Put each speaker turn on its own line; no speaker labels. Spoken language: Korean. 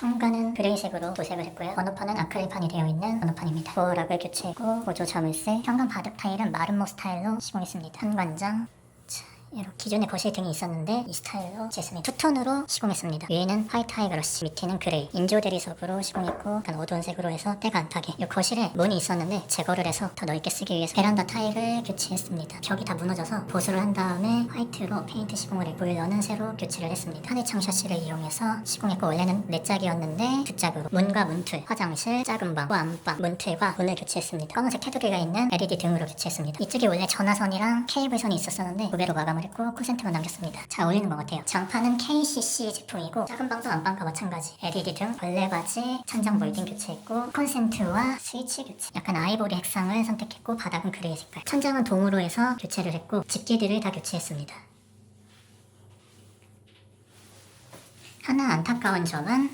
현관은 그레이색으로 도색을 했고요. 번호판은 아크릴판이 되어 있는 번호판입니다. 도어락을 교체했고 보조 자물쇠, 현관 바닥 타일은 마름모 스타일로 시공했습니다. 현관장, 자, 이렇게 기존에 거실 등이 있었는데 이 스타일로 제스민 투톤으로 시공했습니다. 위에는 화이트 하이그러시, 밑에는 그레이, 인조 대리석으로 시공했고 약간 어두운 색으로 해서 때가 안 타게. 이 거실에 문이 있었는데 제거를 해서 더 넓게 쓰기 위해서 베란다 타일을 교체했습니다. 벽이 다 무너져서 보수를 한 다음에 화이트로 페인트 시공을 했고 보일러는 새로 교체를 했습니다. 한해창 샤시를 이용해서 시공했고 원래는 네 짝이었는데 두 짝으로 문과 문틀, 화장실, 작은 방, 또 안방, 문틀과 문을 교체했습니다. 검은색 테두리가 있는 LED 등으로 교체했습니다. 이쪽에 원래 전화선이랑 케이블선이 있었었는데 구배로 마감을 했고 콘센트만 남겼습니다. 잘 어울리는 것 같아요. 장판은 KCC 제품이고 작은 방도 안방과 마찬가지 LED 등 벌레 바지, 천장 몰딩 교체했고 콘센트와 스위치 교체. 약간 아이보리 색상을 선택했고 바닥은 그레이 색깔. 천장은 동으로 해서 교체를 했고 집게들을 다 교체했습니다. 하나 안타까운 점은